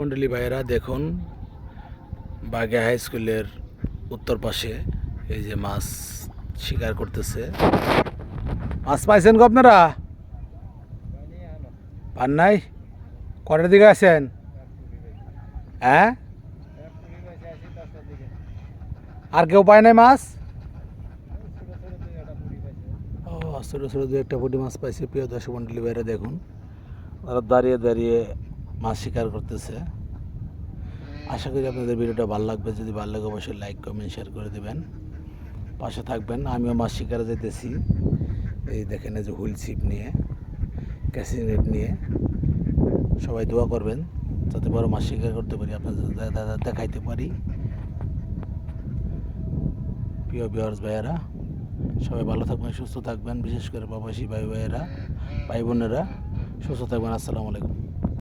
মন্ডলী ভাইয়েরা, দেখুন, বাগে হাই স্কুলের উত্তর পাশে এই যে মাছ শিকার করতেছে। মাছ পাইছেন গো আপনারা? পান নাই? কটার দিকে আছেন? হ্যাঁ? আর কেউ পায় নাই মাছ? ও, ছোটো ছোটো দু একটা পুঁটি মাছ পাইছে, প্রিয় দর্শক মন্ডলী ভাইরা দেখুন। ওরা দাঁড়িয়ে দাঁড়িয়ে মাছ শিকার করতেছে। আশা করি আপনাদের ভিডিওটা ভালো লাগবে। যদি ভালো লাগে অবশ্যই লাইক কমেন্ট শেয়ার করে দেবেন। পাশে থাকবেন। আমিও মাছ শিকারে যেতেছি। এই দেখেন যে হুইল ছিপ নিয়ে ক্যাসিং নেট নিয়ে। সবাই দোয়া করবেন, যাতে বড় মাছ শিকার করতে পারি, আপনাদের দেখাইতে পারি। প্রিয় বিহার্স ভাইয়েরা, সবাই ভালো থাকবেন, সুস্থ থাকবেন। বিশেষ করে প্রবাসী ভাই ভাইয়েরা ভাই বোনেরা সুস্থ থাকবেন। আসসালামু আলাইকুম।